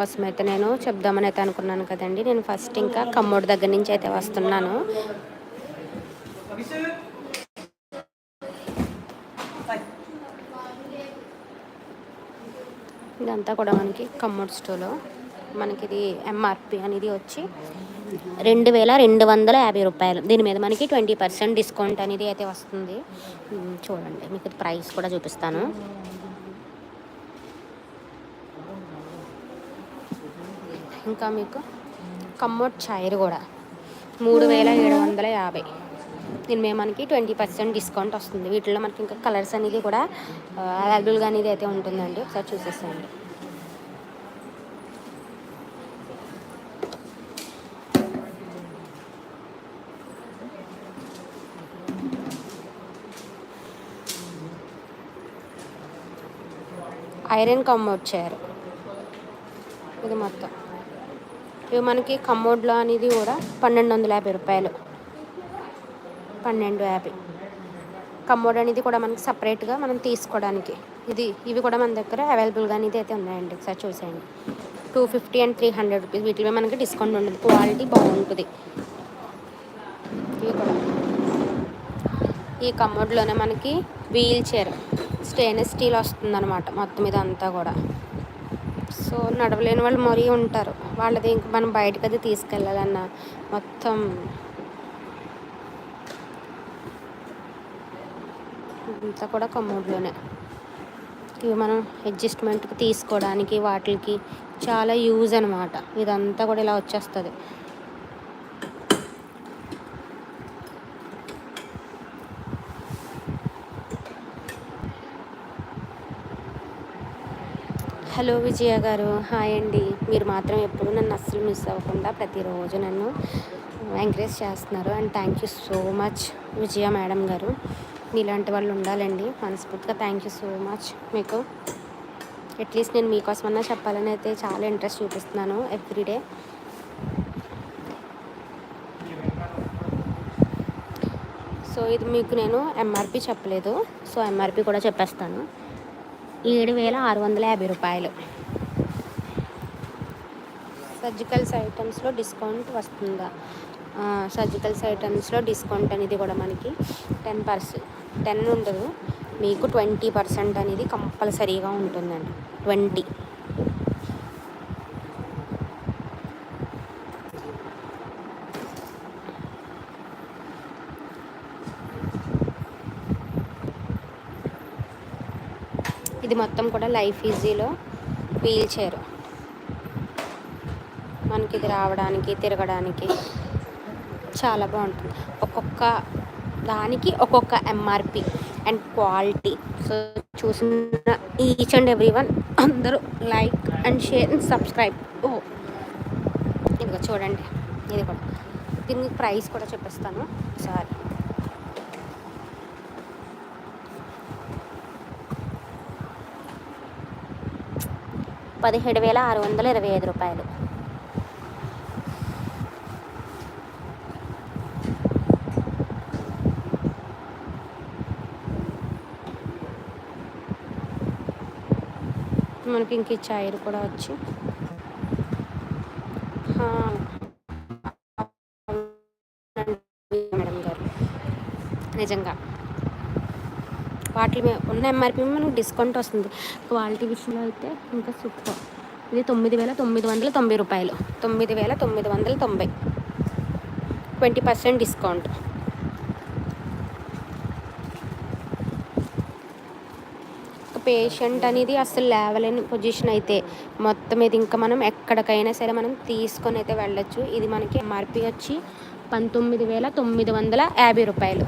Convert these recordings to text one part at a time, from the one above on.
కోసం అయితే నేను చెప్దామని అయితే అనుకున్నాను కదండి. నేను ఫస్ట్ ఇంకా కమ్మోడి దగ్గర నుంచి అయితే వస్తున్నాను. ఇదంతా కూడా మనకి కమ్మోడ్ స్టోలో మనకి ఇది ఎంఆర్పి అనేది వచ్చి రెండు వేల రెండు వందల యాభై రూపాయలు. దీని మీద మనకి ట్వంటీ పర్సెంట్ డిస్కౌంట్ అనేది అయితే వస్తుంది. చూడండి మీకు ప్రైస్ కూడా చూపిస్తాను. ఇంకా మీకు కమ్మోట్ చైర్ కూడా. మూడు వేల ఏడు వందల యాభై. దీని మీద మనకి ట్వంటీ పర్సెంట్ డిస్కౌంట్ వస్తుంది. వీటిలో మనకి ఇంకా కలర్స్ అనేది కూడా అవైలబుల్గా అనేది అయితే ఉంటుందండి. ఒకసారి చూసేసేయండి. ఐరన్ కమ్మోడ్ చైర్ ఇది మొత్తం. ఇవి మనకి కమ్మోడ్లో అనేది కూడా పన్నెండు వందల యాభై రూపాయలు. పన్నెండు యాభై. కమ్మోడ్ అనేది కూడా మనకి సపరేట్గా మనం తీసుకోవడానికి. ఇది ఇవి కూడా మన దగ్గర అవైలబుల్గా అనేది అయితే ఉన్నాయండి. ఒకసారి చూసేయండి. Two fifty and three hundred rupees. వీటిలో మనకి డిస్కౌంట్ ఉంటుంది క్వాలిటీ బాగుంటుంది. ఇవి కూడా. ఈ కమ్మోడ్లోనే మనకి వీల్ చైర్ స్టెయిన్లెస్ స్టీల్ వస్తుందన్నమాట. మొత్తం ఇదంతా కూడా. సో నడవలేని వాళ్ళు మరీ ఉంటారు. వాళ్ళది ఇంక మనం బయటకు అది తీసుకెళ్ళాలన్న మొత్తం అంతా కూడా కమోడ్లోనే. ఇవి మనం అడ్జస్ట్మెంట్కి తీసుకోవడానికి వాటికి చాలా యూజ్ అనమాట ఇదంతా కూడా ఇలా వచ్చేస్తుంది. హలో విజయ గారు హాయ్ అండి. మీరు మాత్రం ఎప్పుడు నన్ను అస్సలు మిస్ అవ్వకుండా ప్రతిరోజు నన్ను ఎంకరేజ్ చేస్తున్నారు. And thank you so much Vijaya madam garu. మీలాంటి వాళ్ళు ఉండాలండి. మనస్ఫూర్తిగా థ్యాంక్ యూ సో మచ్ మీకు. అట్లీస్ట్ నేను మీకోసమన్నా చెప్పాలని అయితే చాలా ఇంట్రెస్ట్ చూపిస్తున్నాను ఎవ్రీడే సో ఇది మీకు నేను ఎంఆర్పి చెప్పలేదు. సో ఎంఆర్పి కూడా చెప్పేస్తాను. ఏడు వేల ఆరు వందల యాభై రూపాయలు. సర్జికల్స్ ఐటమ్స్లో డిస్కౌంట్ వస్తుందా? సర్జికల్స్ ఐటమ్స్లో డిస్కౌంట్ అనేది కూడా మనకి టెన్ పర్సెంట్ టెన్ ఉండదు. మీకు ట్వంటీ పర్సెంట్ అనేది కంపల్సరీగా ఉంటుందండి. ట్వంటీ. ఇది మొత్తం కూడా లైఫ్ ఈజీలో వీల్ చైర్ మనకి ఇది రావడానికి తిరగడానికి చాలా బాగుంటుంది. ఒక్కొక్క దానికి ఒక్కొక్క ఎంఆర్పి అండ్ క్వాలిటీ సో చూసిన ఈచ్ అండ్ ఎవ్రీ వన్ అందరూ like and share and subscribe ఓ ఇదిగో చూడండి. ఇది కూడా. దీనికి ప్రైస్ కూడా చెప్పేస్తాను. సారీ పదిహేడు వేల ఆరు వందల ఇరవై ఐదు రూపాయలు. మనకి ఇంక చాయలు కూడా వచ్చి. మేడం గారు. నిజంగా. వాటి మీద ఉన్న ఎంఆర్పీ మనకు డిస్కౌంట్ వస్తుంది. క్వాలిటీ విషయంలో అయితే ఇంకా సూపర్ ఇది తొమ్మిది వేల తొమ్మిది వందల తొంభై రూపాయలు. తొమ్మిది వేల తొమ్మిది వందల తొంభై. ట్వంటీ పర్సెంట్ డిస్కౌంట్ పేషెంట్ అనేది అసలు లేవలేని పొజిషన్ అయితే. మొత్తం ఇది ఇంకా మనం ఎక్కడికైనా సరే మనం తీసుకొని అయితే వెళ్ళొచ్చు. ఇది మనకి ఎంఆర్పి వచ్చి పంతొమ్మిది వేల తొమ్మిది వందల యాభై రూపాయలు.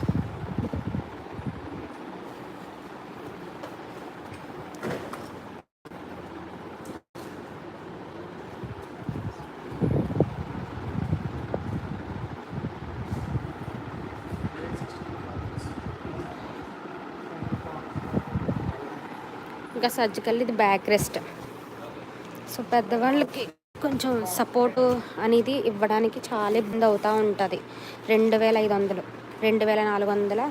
ఇంకా సర్జికల్ ఇది బ్యాక్ రెస్ట్ సో పెద్దవాళ్ళకి కొంచెం సపోర్ట్ అనేది ఇవ్వడానికి చాలా ఇబ్బంది అవుతూ ఉంటుంది. రెండు వేల ఐదు వందలు రెండు వేల నాలుగు వందల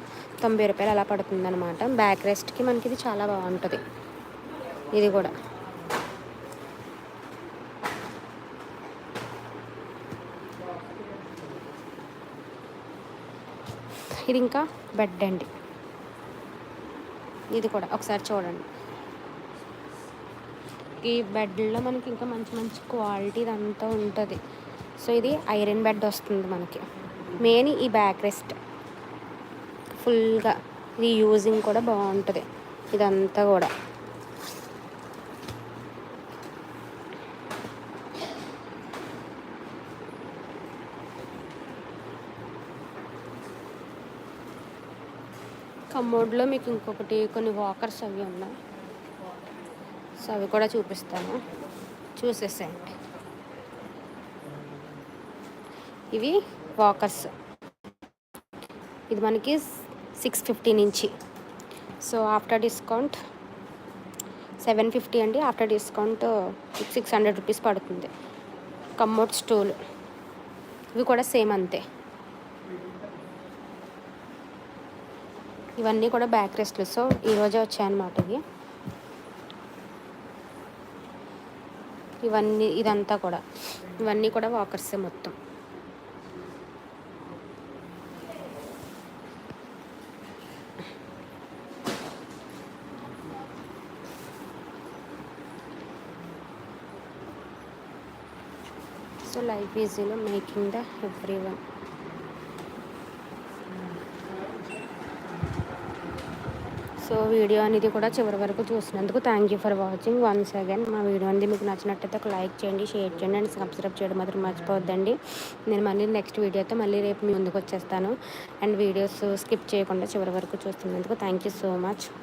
తొంభై రూపాయలు అలా పడుతుందన్నమాట. బ్యాక్ రెస్ట్కి మనకి ఇది చాలా బాగుంటుంది. ఇది కూడా. ఇది ఇంకా బెడ్ అండి. ఇది కూడా. ఒకసారి చూడండి. ఈ బెడ్లో మనకి ఇంకా మంచి మంచి క్వాలిటీ అంతా ఉంటుంది. సో ఇది ఐరన్ బెడ్ వస్తుంది మనకి. మెయిన్ ఈ బ్యాక్ రెస్ట్. ఫుల్గా ఇది యూజింగ్ కూడా బాగుంటుంది. ఇదంతా కూడా. కమోడ్లో మీకు ఇంకొకటి కొన్ని వాకర్స్ అవి ఉన్నాయి. సో అవి కూడా చూపిస్తాను. చూసేసేయండి. ఇవి వాకర్స్ ఇది మనకి సిక్స్ ఫిఫ్టీ నుంచి. So after discount seven fifty అండి. After discount six hundred rupees పడుతుంది. కమ్మోట్ స్టూల్ ఇవి కూడా సేమ్ అంతే. ఇవన్నీ కూడా బ్యాక్ రెస్ట్లు సో ఈరోజే వచ్చాయన్నమాట ఇవి. ఇవన్నీ ఇదంతా కూడా. ఇవన్నీ కూడా వాకర్సే మొత్తం. So life ఈజీలో making the every one so video అనేది కూడా చివరి వరకు చూసినందుకు thank you for watching once again మా వీడియో అనేది మీకు నచ్చినట్టయితే ఒక లైక్ చేయండి షేర్ చేయండి అండ్ సబ్స్క్రైబ్ చేయడం మాత్రం మర్చిపోవద్దండి. నేను మళ్ళీ నెక్స్ట్ వీడియోతో మళ్ళీ రేపు మీ ముందుకు వచ్చేస్తాను. అండ్ వీడియోస్ స్కిప్ చేయకుండా చివరి వరకు చూస్తున్నందుకు థ్యాంక్ యూ సో మచ్